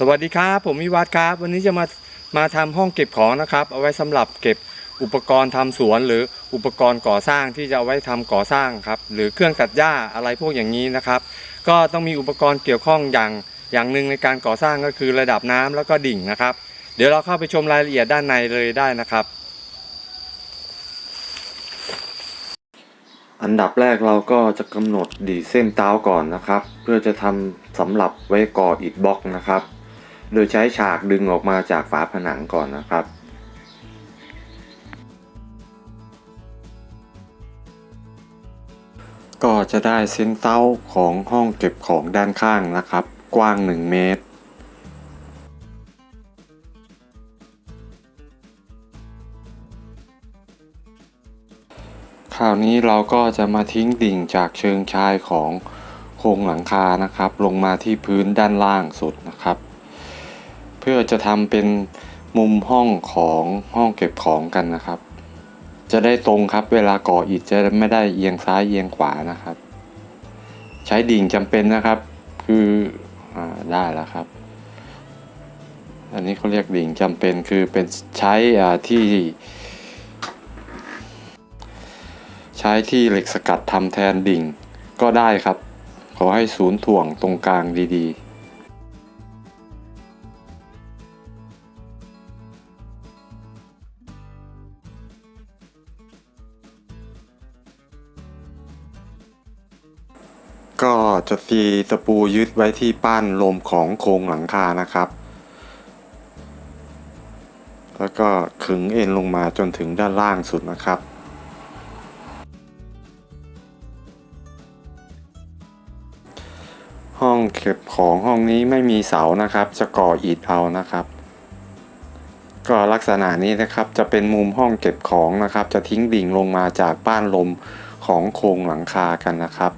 สวัสดีครับ ผมวิวัฒน์ครับ วันนี้จะมามาทำห้องเก็บของนะครับ เอาไว้สำหรับเก็บอุปกรณ์ทำสวนหรืออุปกรณ์ก่อสร้างที่จะเอาไว้ทำก่อสร้างครับ หรือเครื่องตัดหญ้าอะไรพวกอย่างนี้นะครับ ก็ต้องมีอุปกรณ์เกี่ยวข้องอย่างอย่างหนึ่งในการก่อสร้างก็คือระดับน้ำแล้วก็ดิ่งนะครับ เดี๋ยวเราเข้าไปชมรายละเอียดด้านในเลยได้นะครับ อันดับแรกเราก็จะกำหนดดีเส้นเท้าก่อนนะครับ เพื่อจะทำสำหรับไว้ก่ออิฐบล็อกนะครับ โดยใช้ฉากดึงออกมาจากฝาผนังก่อนนะครับ ก็จะได้เส้นเต้าของห้องเก็บของด้านข้างนะครับ กว้าง 1 เมตรคราวนี้เราก็จะมาทิ้งดิ่งจากเชิงชายของโครงหลังคานะครับ ลงมาที่พื้นด้านล่างสุดนะครับ พื่อจะทำเป็นมุมห้องของห้องเก็บของกันนะครับ จะได้ตรงครับเวลาก่ออิฐจะไม่ได้เอียงซ้ายเอียงขวานะครับ ใช้ดิ่งจำเป็นนะครับ คืออาได้แล้วครับ อันนี้เขาเรียกดิ่งจำเป็นคือเป็นใช้อ่าที่ ใช้ที่เหล็กสกัดทำแทนดิ่งก็ได้ครับ ขอให้ศูนย์ถ่วงตรงกลางดีๆ จะตีตะปูยึดไว้ที่ป้านลมของโครงหลังคานะครับ แล้วก็ขึงเอ็นลงมาจนถึงด้านล่างสุดนะครับห้องเก็บของห้องนี้ไม่มีเสานะครับ จะก่ออิฐเอานะครับ ก็ลักษณะนี้นะครับจะเป็นมุมห้องเก็บของนะครับ จะทิ้งดิ่งลงมาจากป้านลมของโครงหลังคากันนะครับ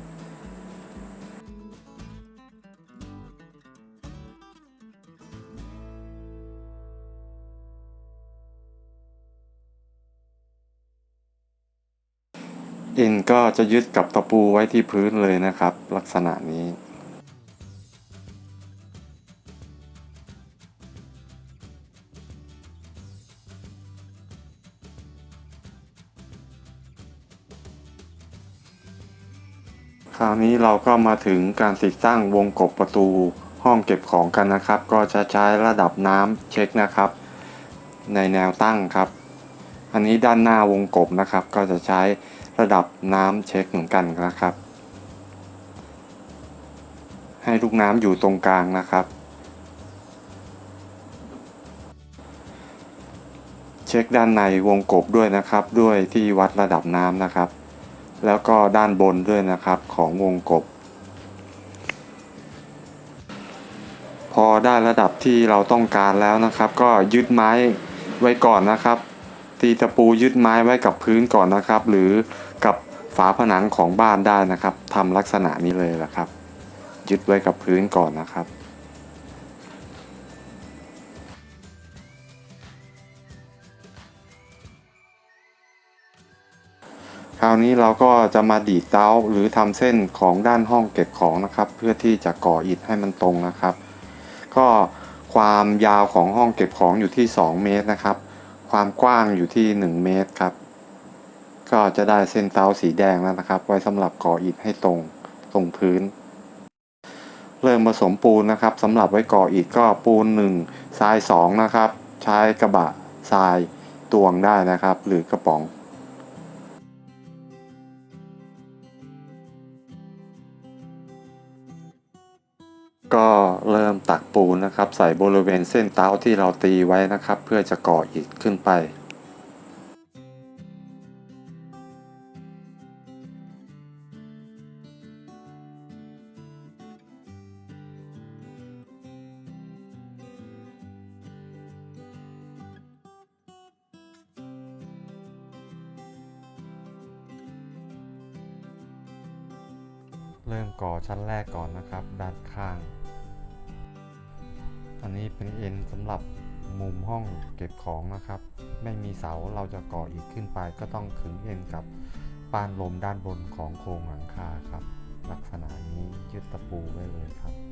จะยึดกับตะปูไว้ที่พื้นเลยนะครับ ลักษณะนี้ คราวนี้เราก็มาถึงการติดตั้งวงกบประตูห้องเก็บของกันนะครับ ก็จะใช้ระดับน้ำเช็คนะครับ ในแนวตั้งครับ อันนี้ด้านหน้าวงกบนะครับ ก็จะใช้ ระดับน้ำเช็คเหมือนกันนะครับ ให้ลูกน้ำอยู่ตรงกลางนะครับ เช็คด้านในวงกบด้วยนะครับ ด้วยที่วัดระดับน้ำนะครับ แล้วก็ด้านบนด้วยนะครับของวงกบ พอได้ระดับที่เราต้องการแล้วนะครับ ก็ยึดไม้ไว้ก่อนนะครับ ตีตะปูยึดไม้ไว้กับพื้นก่อนนะครับ หรือกับฝาผนังของบ้านได้นะครับทำลักษณะนี้เลยแหละครับ ยึดไว้กับพื้นก่อนนะครับคราวนี้เราก็จะมาดีดเต้าหรือทำเส้นของด้านห้องเก็บของนะครับ เพื่อที่จะก่ออิฐให้มันตรงนะครับ ก็ความยาวของห้องเก็บของอยู่ที่ 2 เมตรนะครับ ความกว้างอยู่ที่ 1 เมตรครับ ก็จะได้เส้นเตาสีแดงแล้วนะครับ ไว้สำหรับก่ออิฐให้ตรงตรงพื้น เริ่มผสมปูนนะครับสำหรับไว้ก่ออิฐก็ปูน 1 ทราย 2 นะครับ ใช้กระบะทรายตวงได้นะครับ หรือกระป๋องก็ เริ่มตักปูนนะครับ ใส่บริเวณเส้นเท้าที่เราตีไว้นะครับ เพื่อจะก่ออิฐขึ้นไปเริ่มก่อชั้นแรกก่อนนะครับ ด้านข้าง อันนี้เป็นเอ็นสำหรับมุมห้องเก็บของนะครับ ไม่มีเสาเราจะก่ออีกขึ้นไป ก็ต้องขึงเอ็นกับป้านลมด้านบนของโครงหลังคาครับ ลักษณะนี้ยึดตะปูไว้เลยครับ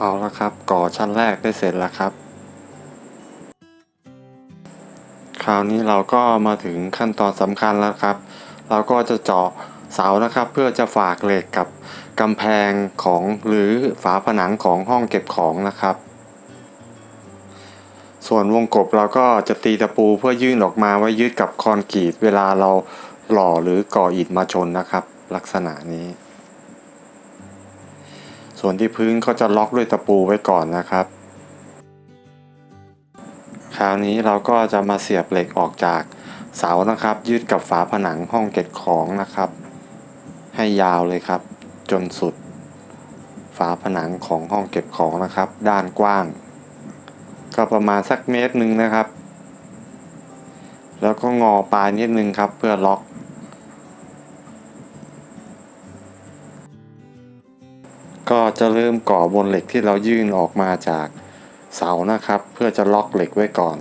เอาละครับ ก่อชั้นแรกได้เสร็จแล้วครับ คราวนี้เราก็มาถึงขั้นตอนสำคัญแล้วครับ เราก็จะเจาะเสานะครับ เพื่อจะฝากเหล็กกับกำแพงของหรือฝาผนังของห้องเก็บของนะครับ ส่วนวงกบเราก็จะตีตะปูเพื่อยื่นออกมาไว้ยึดกับคอนกรีตเวลาเราหล่อหรือก่ออิฐมาชนนะครับ ลักษณะนี้ ส่วนที่พื้นก็จะล็อกด้วยตะปูไว้ก่อนนะครับ คราวนี้เราก็จะมาเสียบเหล็กออกจากเสานะครับ ยืดกับฝาผนังห้องเก็บของนะครับ ให้ยาวเลยครับ จนสุด ฝาผนังของห้องเก็บของนะครับ ด้านกว้าง ก็ประมาณสักเมตรหนึ่งนะครับ แล้วก็งอปลายนิดนึงครับ เพื่อล็อก ก็จะเริ่มก่อบนเหล็กที่เรายื่นออกมาจากเสานะครับ เพื่อจะล็อกเหล็กไว้ก่อน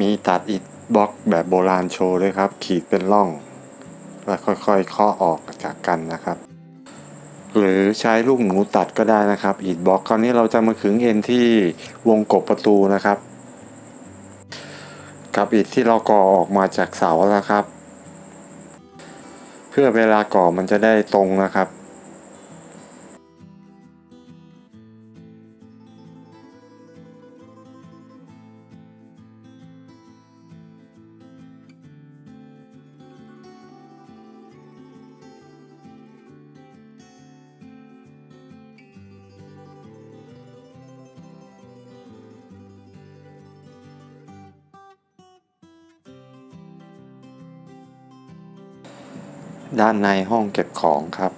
มีตัดอิฐบล็อกแบบโบราณโชว์ด้วยครับ ขีดเป็นร่อง แล้วค่อยๆเคาะออกจากกันนะครับ หรือใช้ลูกหนูตัดก็ได้นะครับ อิฐบล็อกคราวนี้เราจะมาขึงเอ็นที่วงกบประตูนะครับ กับอิฐที่เราก่อออกมาจากเสาแล้วครับ เพื่อเวลาก่อมันจะได้ตรงนะครับ ด้านในห้องเก็บของครับ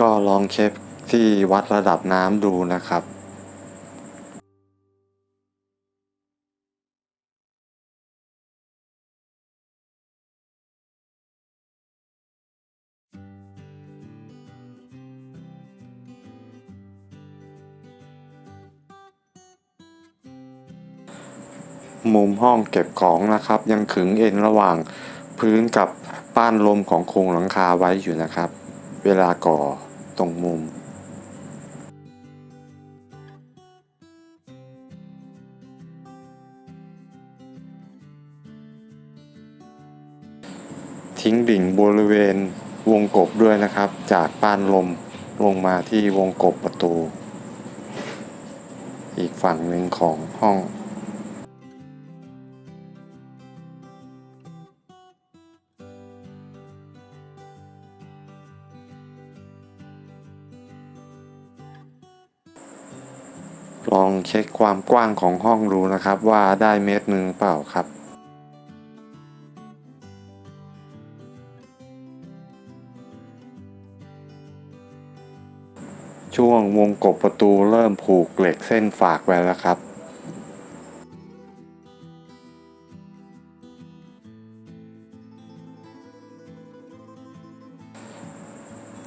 ก็ลองเช็คที่วัดระดับน้ำดูนะครับ มุมห้องเก็บของนะครับ ยังขึงเอ็นระหว่างพื้นกับป้านลมของโครงหลังคาไว้อยู่นะครับ เวลาก่อตรงมุมทิ้งดิ่งบริเวณวงกบด้วยนะครับ จากป้านลมลงมาที่วงกบประตู อีกฝั่งหนึ่งของห้อง เช็คความกว้างของห้องดูนะครับ ว่าได้เมตรหนึ่งเปล่าครับ ช่วงวงกบประตูเริ่มผูกเหล็กเส้นฝากไว้แล้วครับ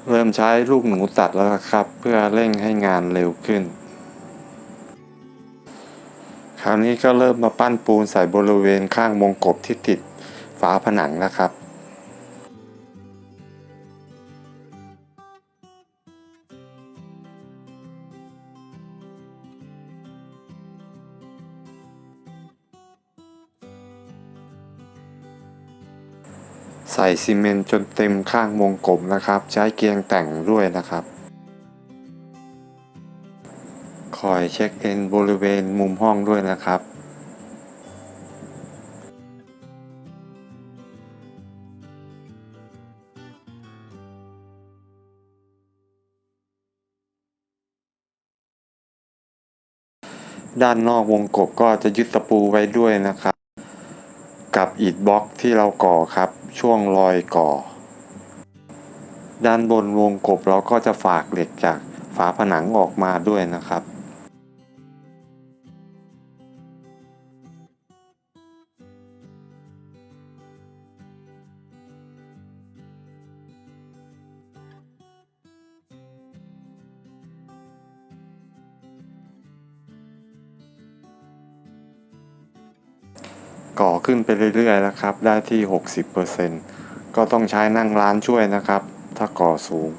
เริ่มใช้ลูกหนูตัดแล้วครับ เพื่อเร่งให้งานเร็วขึ้น คราวนี้ก็เริ่มมาปั้นปูนใส่บริเวณข้างวงกบที่ติดฝาผนังนะครับใส่ซีเมนต์จนเต็มข้างวงกบนะครับ ใช้เกียงแต่งด้วยนะครับ อยเช็คเอ็นบริเวณมุมห้องด้วยนะครับ ด้านนอกวงกบก็จะยึดตะปูไว้ด้วยนะครับ กับอิฐบล็อกที่เราก่อครับ ช่วงรอยก่อ ด้านบนวงกบเราก็จะฝากเหล็กจากฝาผนังออกมาด้วยนะครับ ขึ้นไปเรื่อยๆแล้วครับ ได้ที่ 60%ก็ต้องใช้นั่งร้านช่วยนะครับ ถ้าก่อสูง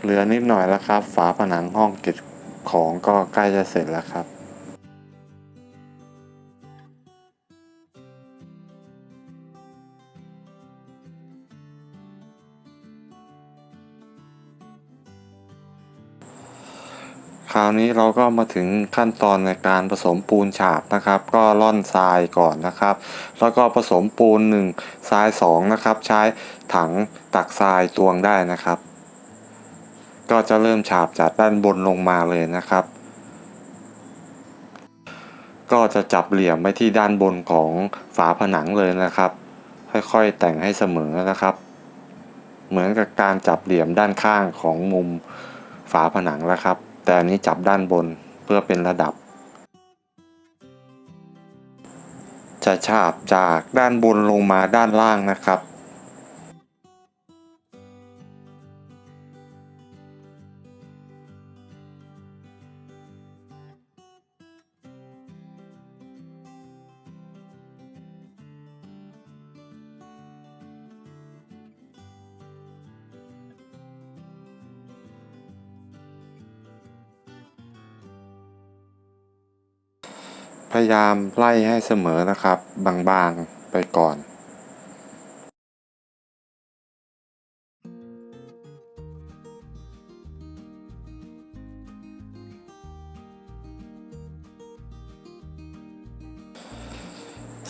เหลือนิดหน่อยแล้วครับ ฝาผนังห้องเก็บของก็ใกล้จะเสร็จแล้วครับ คราวนี้เราก็มาถึงขั้นตอนในการผสมปูนฉาบนะครับ ก็ร่อนทรายก่อนนะครับ แล้วก็ผสมปูนหนึ่งทรายสองนะครับ ใช้ถังตักทรายตวงได้นะครับ ก็จะเริ่มฉาบจากด้านบนลงมาเลยนะครับ ก็จะจับเหลี่ยมไปที่ด้านบนของฝาผนังเลยนะครับ ค่อยๆแต่งให้เสมอนะครับ เหมือนกับการจับเหลี่ยมด้านข้างของมุมฝาผนังแล้วครับ แต่อันนี้จับด้านบนเพื่อเป็นระดับ จะฉาบจากด้านบนลงมาด้านล่างนะครับ พยายามไล่ให้เสมอนะครับ บางๆไปก่อน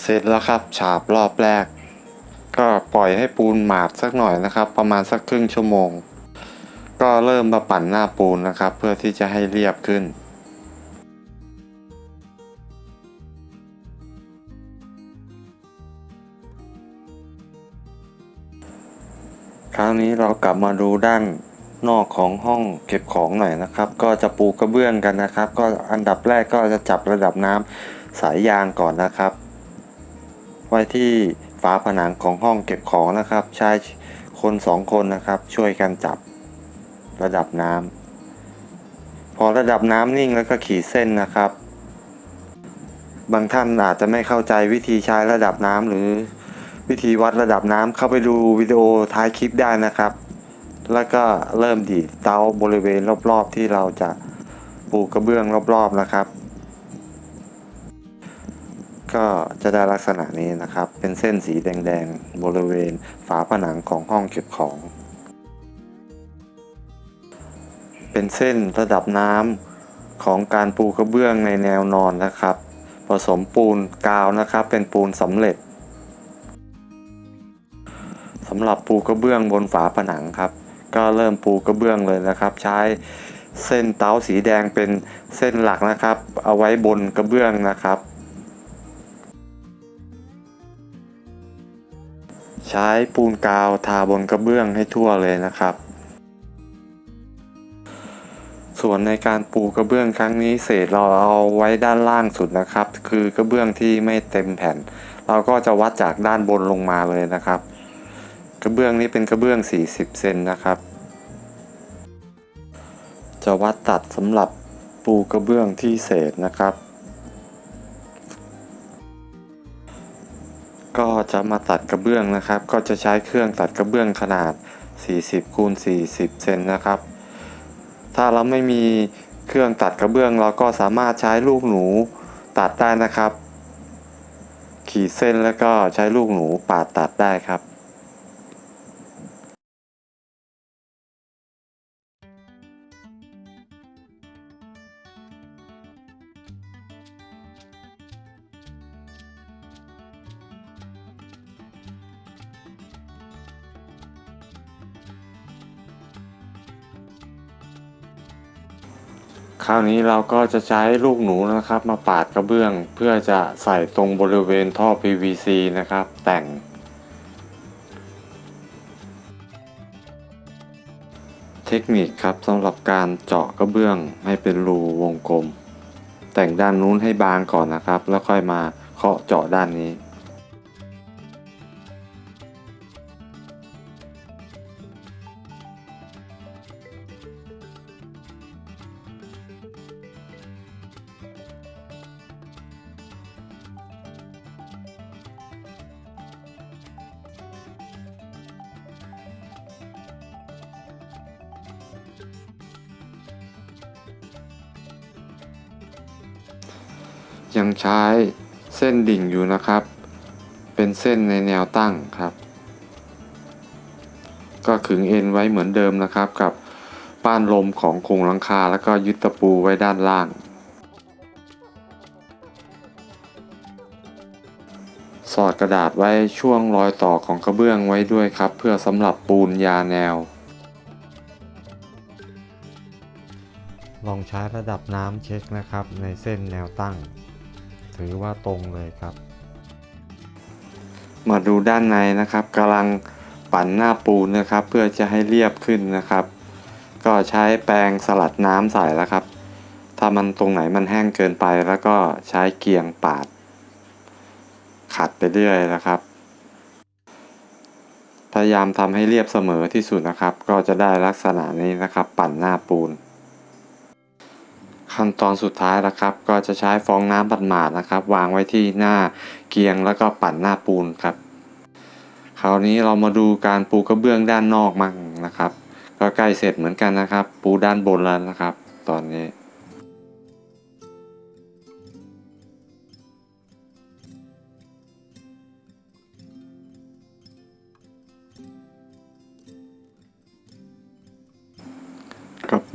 เสร็จแล้วครับฉาบรอบแรก ก็ปล่อยให้ปูนหมาดสักหน่อยนะครับ ประมาณสักครึ่งชั่วโมง ก็เริ่มมาปั่นหน้าปูนนะครับ เพื่อที่จะให้เรียบขึ้นาวนี้เรากลับมาดูด้านนอกของห้องเก็บของหน่อยนะครับ ก็จะปูกระเบื้องกันนะครับ ก็อันดับแรกก็จะจับระดับน้ำสายยางก่อนนะครับ ไว้ที่ฝาผนังของห้องเก็บของนะครับ ใช้คนสองคนนะครับ ช่วยกันจับระดับน้ำพอระดับน้ำนิ่งแล้วก็ขีดเส้นนะครับ บางท่านอาจจะไม่เข้าใจวิธีใช้ระดับน้ำหรือ วิธีวัดระดับน้ำเข้าไปดูวิดีโอท้ายคลิปได้นะครับ แล้วก็เริ่มดีดเตาบริเวณรอบๆ ที่เราจะปูกระเบื้องรอบๆนะครับ ก็จะได้ลักษณะนี้นะครับ เป็นเส้นสีแดงๆ บริเวณฝาผนังของห้องเก็บของ เป็นเส้นระดับน้ำของการปูกระเบื้องในแนวนอนนะครับ ผสมปูนกาวนะครับ เป็นปูนสำเร็จำหรับปูกระเบื้องบนฝาผนังครับ ก็เริ่มปูกระเบื้องเลยนะครับ ใช้เส้นเตาสีแดงเป็นเส้นหลักนะครับ เอาไว้บนกระเบื้องนะครับ ใช้ปูนกาวทาบนกระเบื้องให้ทั่วเลยนะครับ ส่วนในการปูกระเบื้องครั้งนี้เศษเราเอาไว้ด้านล่างสุดนะครับ คือกระเบื้องที่ไม่เต็มแผ่น เราก็จะวัดจากด้านบนลงมาเลยนะครับ กระเบื้องนี้เป็นกระเบื้อง 40 เซนนะครับ จะวัดตัดสำหรับปูกระเบื้องที่เศษนะครับ ก็จะมาตัดกระเบื้องนะครับ ก็จะใช้เครื่องตัดกระเบื้องขนาด 40คูณ40 เซนนะครับ ถ้าเราไม่มีเครื่องตัดกระเบื้องเราก็สามารถใช้ลูกหนูตัดได้นะครับ ขีดเส้นแล้วก็ใช้ลูกหนูปาดตัดได้ครับ คราวนี้เราก็จะใช้ลูกหนูนะครับ มาปาดกระเบื้อง เพื่อจะใส่ตรงบริเวณท่อ PVC นะครับ แต่ง เทคนิคครับสำหรับการเจาะกระเบื้องให้เป็นรูวงกลม แต่งด้านนู้นให้บางก่อนนะครับ แล้วค่อยมาเคาะเจาะด้านนี้ ยังใช้เส้นดิ่งอยู่นะครับ เป็นเส้นในแนวตั้งครับ ก็ขึงเอ็นไว้เหมือนเดิมนะครับ กับป้านลมของโครงหลังคาแล้วก็ยึดตะปูไว้ด้านล่าง สอดกระดาษไว้ช่วงรอยต่อของกระเบื้องไว้ด้วยครับ เพื่อสำหรับปูนยาแนว ลองใช้ระดับน้ำเช็คนะครับในเส้นแนวตั้ง ถือว่าตรงเลยครับ มาดูด้านในนะครับกำลังปั่นหน้าปูนนะครับ เพื่อจะให้เรียบขึ้นนะครับ ก็ใช้แปรงสลัดน้ำใส่แล้วครับ ถ้ามันตรงไหนมันแห้งเกินไปแล้วก็ใช้เกียงปาด ขัดไปเรื่อยนะครับ พยายามทำให้เรียบเสมอที่สุดนะครับ ก็จะได้ลักษณะนี้นะครับ ปั่นหน้าปูน ขั้นตอนสุดท้ายนะครับ ก็จะใช้ฟองน้ำบัดหมาดนะครับ วางไว้ที่หน้าเกียงแล้วก็ปั่นหน้าปูนครับ คราวนี้เรามาดูการปูกระเบื้องด้านนอกมั่งนะครับ ก็ใกล้เสร็จเหมือนกันนะครับ ปูด้านบนแล้วนะครับ ตอนนี้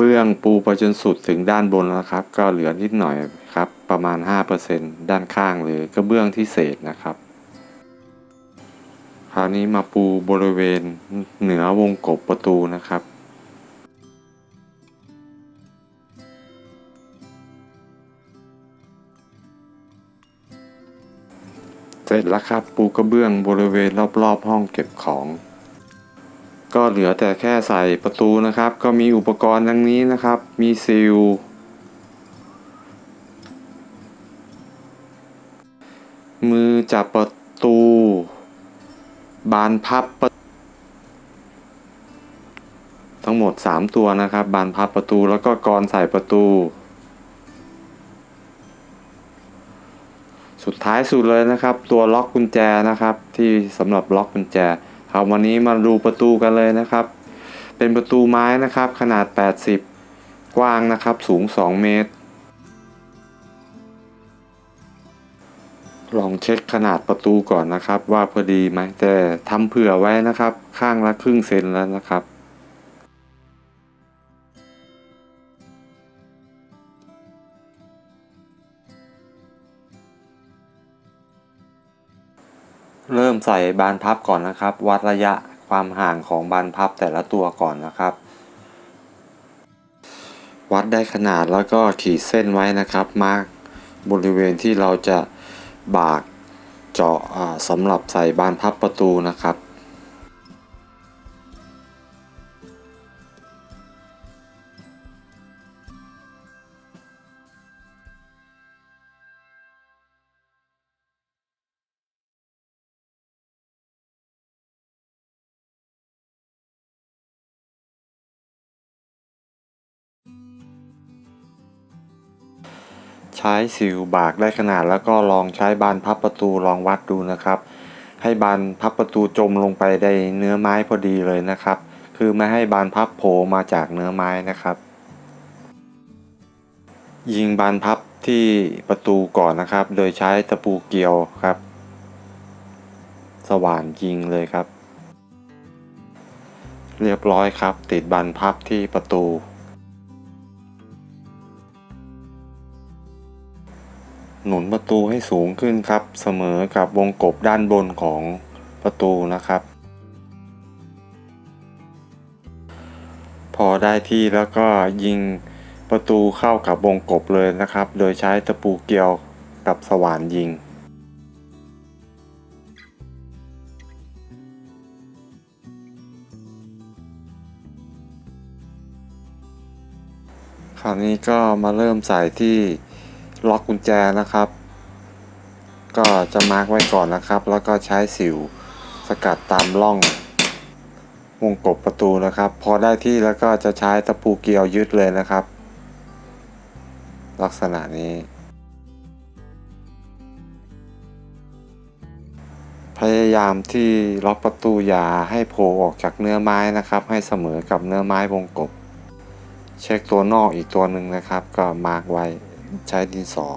เบื้องปูไปจนสุดถึงด้านบนแล้วครับ ก็เหลือนิดหน่อยครับ ประมาณ 5%ด้านข้างหรือกระเบื้องที่เศษนะครับ คราวนี้มาปูบริเวณเหนือวงกบประตูนะครับเสร็จแล้วครับปูกระเบื้องบริเวณรอบๆห้องเก็บของ ก็เหลือแต่แค่ใส่ประตูนะครับ ก็มีอุปกรณ์ดังนี้นะครับ มีซีลมือจับประตู บานพับประทั้งหมด 3 ตัวนะครับ บานพับประตูแล้วก็กรใส่ประตู สุดท้ายสุดเลยนะครับ ตัวล็อกกุญแจนะครับ ที่สำหรับล็อกกุญแจ ครับวันนี้มาดูประตูกันเลยนะครับ เป็นประตูไม้นะครับ ขนาด 80 กว้างนะครับ สูง 2 เมตร ลองเช็คขนาดประตูก่อนนะครับ ว่าพอดีไหมแต่ทำเผื่อไว้นะครับ ข้างละครึ่งเซนแล้วนะครับ ส่บานพับก่อนนะครับ วัดระยะความห่างของบานพับแต่ละตัวก่อนนะครับ วัดได้ขนาดแล้วก็ขีดเส้นไว้นะครับ มาร์กบริเวณที่เราจะบากเจาะสำหรับใส่บานพับประตูนะครับ ใช้สิวบากได้ขนาดแล้วก็ลองใช้บานพับประตูลองวัดดูนะครับ ให้บานพับประตูจมลงไปในเนื้อไม้พอดีเลยนะครับ คือไม่ให้บานพับโผล่มาจากเนื้อไม้นะครับ ยิงบานพับที่ประตูก่อนนะครับ โดยใช้ตะปูเกลียวครับ สว่านยิงเลยครับ เรียบร้อยครับ ติดบานพับที่ประตู หนุนประตูให้สูงขึ้นครับ เสมอกับวงกบด้านบนของประตูนะครับ พอได้ที่แล้วก็ยิงประตูเข้ากับวงกบเลยนะครับ โดยใช้ตะปูเกลียวกับสว่านยิงคราวนี้ก็มาเริ่มใส่ที่ ล็อกกุญแจนะครับ ก็จะมาร์กไว้ก่อนนะครับ แล้วก็ใช้สิวสกัดตามร่องวงกบประตูนะครับ พอได้ที่แล้วก็จะใช้ตะปูเกลียวยึดเลยนะครับ ลักษณะนี้ พยายามที่ล็อกประตูอย่าให้โผล่ออกจากเนื้อไม้นะครับ ให้เสมอกับเนื้อไม้วงกบ เช็คตัวนอกอีกตัวหนึ่งนะครับ ก็มาร์กไว้ ใช้ดินสอ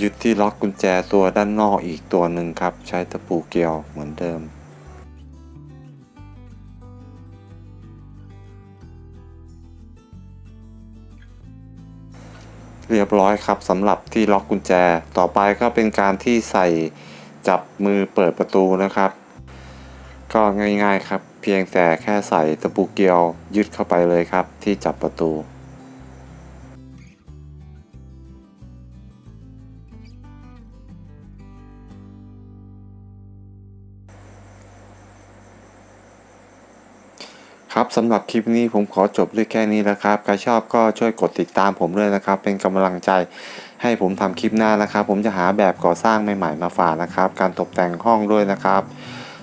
ยึดที่ล็อกกุญแจตัวด้านนอกอีกตัวหนึ่งครับ ใช้ตะปูเกลียวเหมือนเดิม เรียบร้อยครับสำหรับที่ล็อกกุญแจต่อไปก็เป็นการที่ใส่จับมือเปิดประตูนะครับ ก็ง่ายๆครับ เพียงแต่แค่ใส่ตะปูเกียวยึดเข้าไปเลยครับ ที่จับประตูครับสำหรับคลิปนี้ผมขอจบด้วยแค่นี้นะครับ ใครชอบก็ช่วยกดติดตามผมด้วยนะครับ เป็นกำลังใจให้ผมทำคลิปหน้านะครับ ผมจะหาแบบก่อสร้างใหม่ๆมาฝากนะครับ การตกแต่งห้องด้วยนะครับ